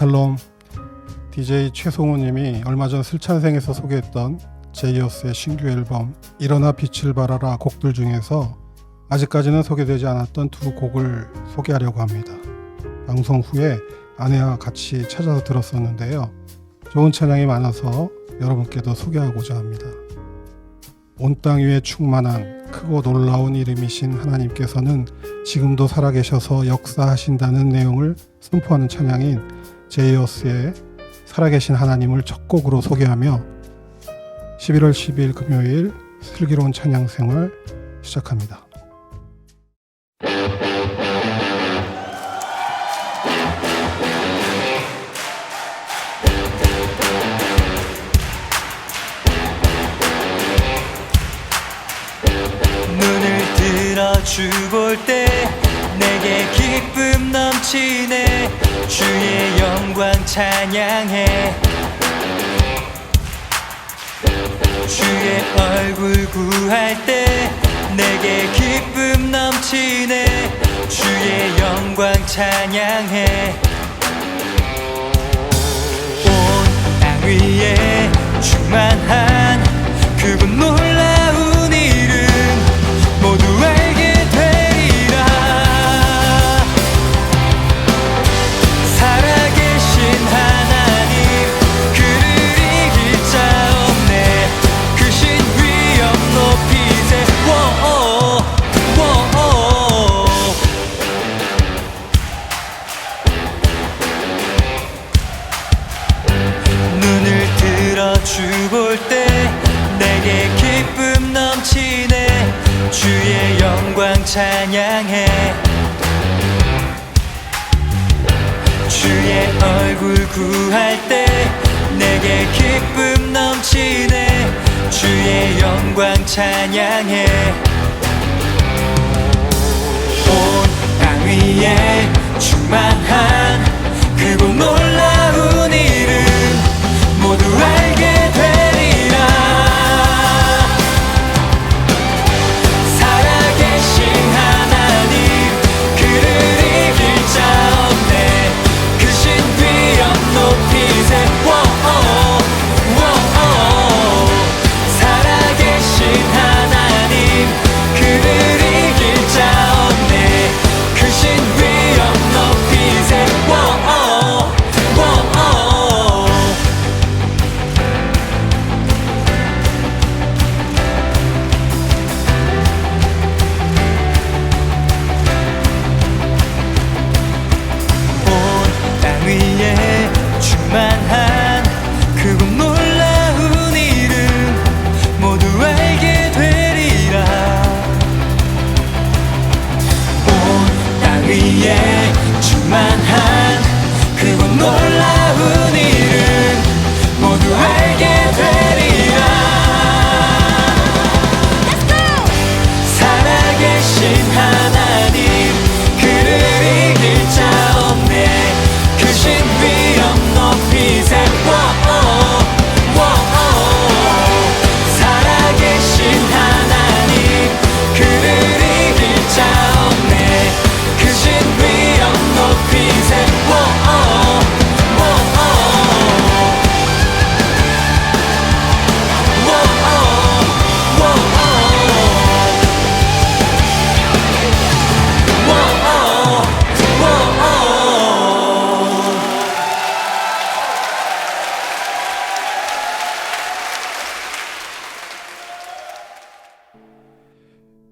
샬롬 DJ 최송우님이 얼마 전 슬찬생에서 소개했던 제이어스의 신규 앨범 일어나 빛을 발하라 곡들 중에서 아직까지는 소개되지 않았던 두 곡을 소개하려고 합니다. 방송 후에 아내와 같이 찾아서 들었었는데요. 좋은 찬양이 많아서 여러분께도 소개하고자 합니다. 온 땅 위에 충만한 크고 놀라운 이름이신 하나님께서는 지금도 살아계셔서 역사하신다는 내용을 선포하는 찬양인 제이어스의 살아계신 하나님을 첫 곡으로 소개하며 11월 12일 금요일 슬기로운 찬양 생활 시작합니다. 찬양해. 주의 얼굴 구할 때 내게 기쁨 넘치네. 주의 영광 찬양해. 온 땅 위에 충만한 그분 놀라 찬양해. 주의 얼굴 구할 때 내게 기쁨 넘치네. 주의 영광 찬양해. 온 땅 위에 충만한 그곳 놀라운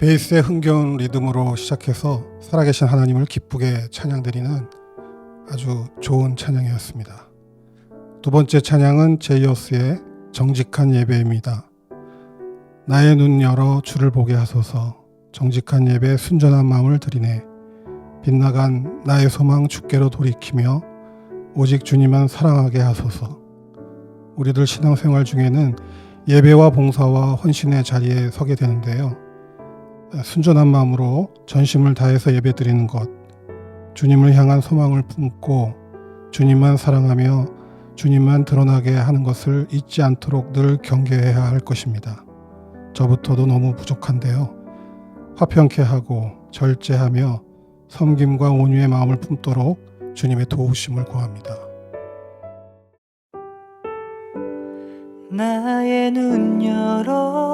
베이스의 흥겨운 리듬으로 시작해서 살아계신 하나님을 기쁘게 찬양드리는 아주 좋은 찬양이었습니다. 두 번째 찬양은 제이어스의 정직한 예배입니다. 나의 눈 열어 주를 보게 하소서 정직한 예배 순전한 마음을 드리네 빗나간 나의 소망 주께로 돌이키며 오직 주님만 사랑하게 하소서 우리들 신앙생활 중에는 예배와 봉사와 헌신의 자리에 서게 되는데요. 순전한 마음으로 전심을 다해서 예배드리는 것, 주님을 향한 소망을 품고 주님만 사랑하며 주님만 드러나게 하는 것을 잊지 않도록 늘 경계해야 할 것입니다. 저부터도 너무 부족한데요. 화평케 하고 절제하며 섬김과 온유의 마음을 품도록 주님의 도우심을 구합니다. 나의 눈 열어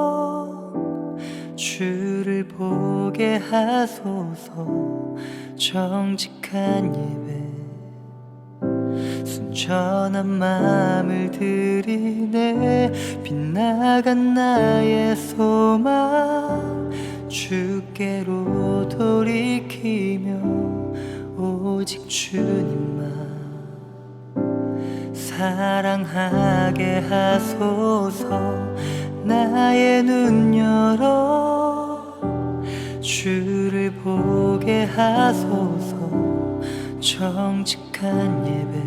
주를 보게 하소서. 정직한 예배. 순전한 마음을 들이네. 빗나간 나의 소망. 주께로 돌이키며 오직 주님만 사랑하게 하소서 나의 눈 열어. 주를 보게 하소서. 정직한 예배.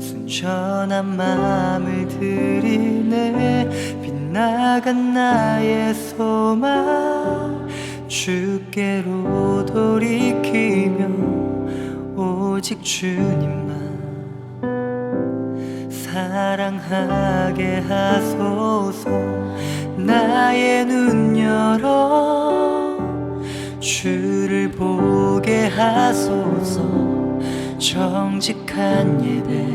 순전한 마음을 들이네. 빗나간 나의 소망. 주께로 돌이키며 오직 주님만 사랑하게 하소서. 나의 눈 열어. 주를 보게 하소서. 정직한 예배.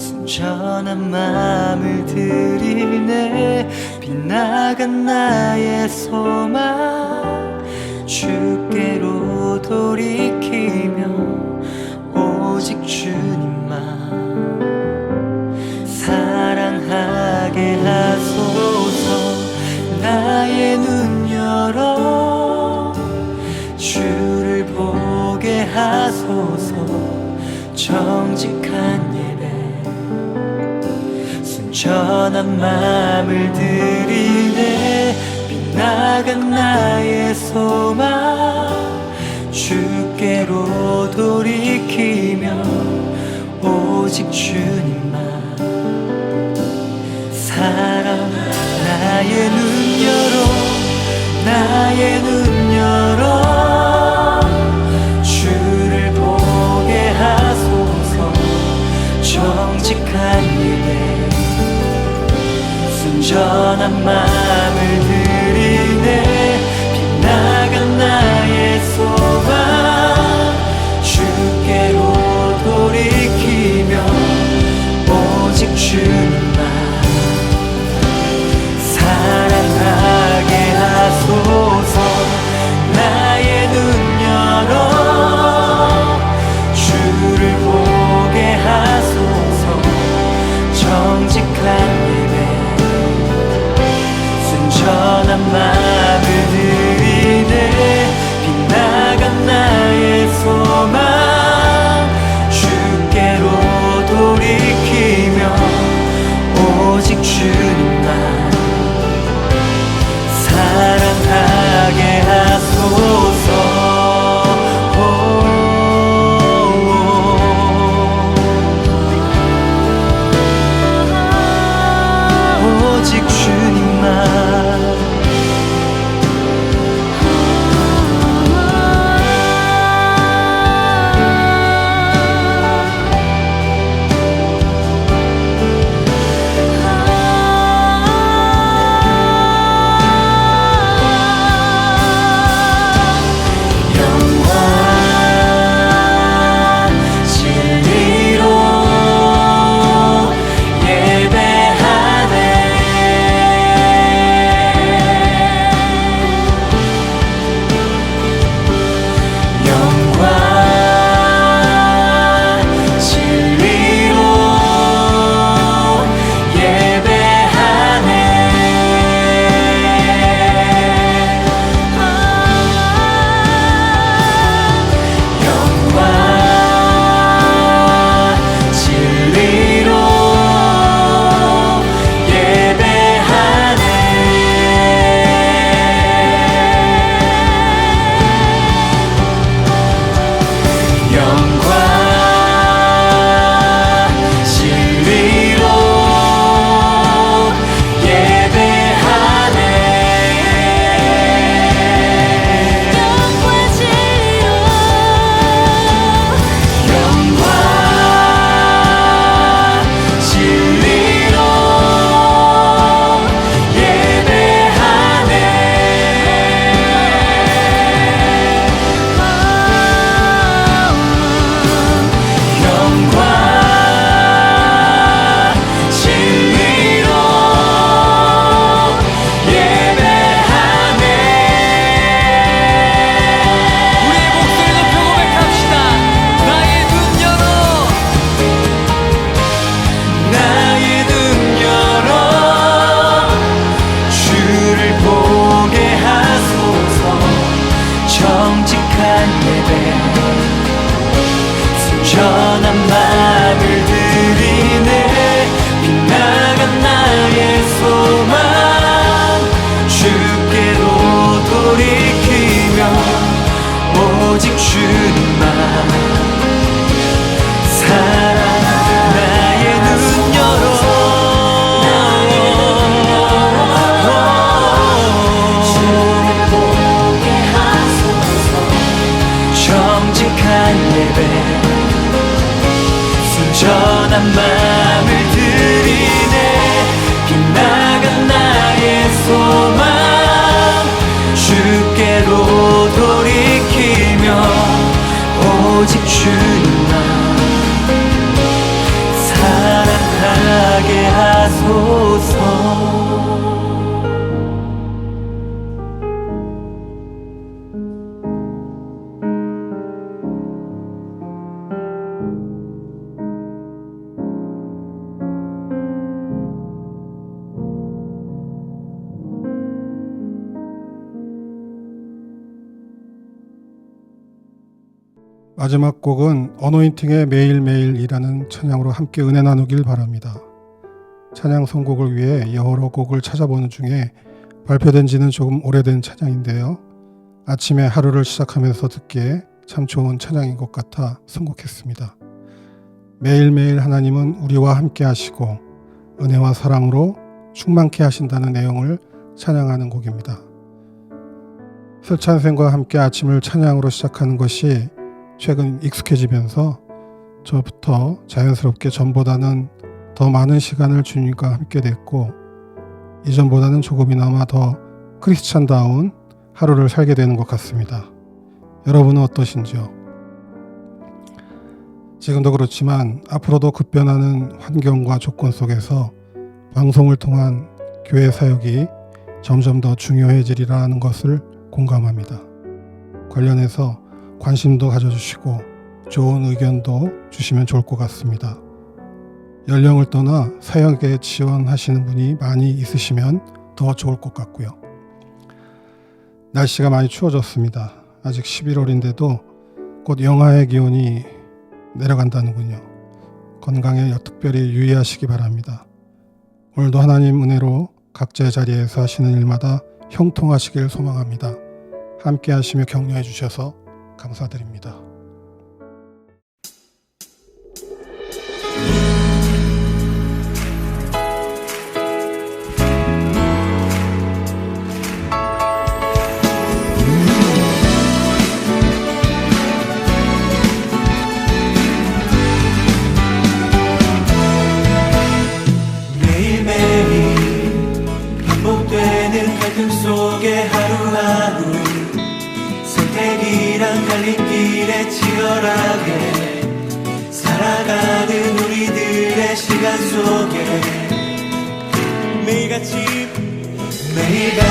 순전한 마음을 들이네. 빗나간 나의 소망. 주께로 돌이키 정직한 예배. 순전한 마음을 들이네. 빗나간 나의 소망. 주께로 돌이키며 오직 주님만. 사랑 나의 눈 열어. 나의 눈 순전한 마음을 you. 하소서 마지막 곡은 어노인팅의 매일매일이라는 찬양으로 함께 은혜 나누길 바랍니다. 찬양 선곡을 위해 여러 곡을 찾아보는 중에 발표된 지는 조금 오래된 찬양인데요. 아침에 하루를 시작하면서 듣기에 참 좋은 찬양인 것 같아 선곡했습니다. 매일매일 하나님은 우리와 함께 하시고 은혜와 사랑으로 충만케 하신다는 내용을 찬양하는 곡입니다. 설찬생과 함께 아침을 찬양으로 시작하는 것이 최근 익숙해지면서 저부터 자연스럽게 전보다는 더 많은 시간을 주님과 함께 됐고 이전보다는 조금이나마 더 크리스찬다운 하루를 살게 되는 것 같습니다. 여러분은 어떠신지요? 지금도 그렇지만 앞으로도 급변하는 환경과 조건 속에서 방송을 통한 교회 사역이 점점 더 중요해지리라는 것을 공감합니다. 관련해서 관심도 가져주시고 좋은 의견도 주시면 좋을 것 같습니다. 연령을 떠나 사역에 지원하시는 분이 많이 있으시면 더 좋을 것 같고요. 날씨가 많이 추워졌습니다. 아직 11월인데도 곧 영하의 기온이 내려간다는군요. 건강에 특별히 유의하시기 바랍니다. 오늘도 하나님 은혜로 각자의 자리에서 하시는 일마다 형통하시길 소망합니다. 함께 하시며 격려해 주셔서 감사드립니다. 매일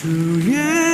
树叶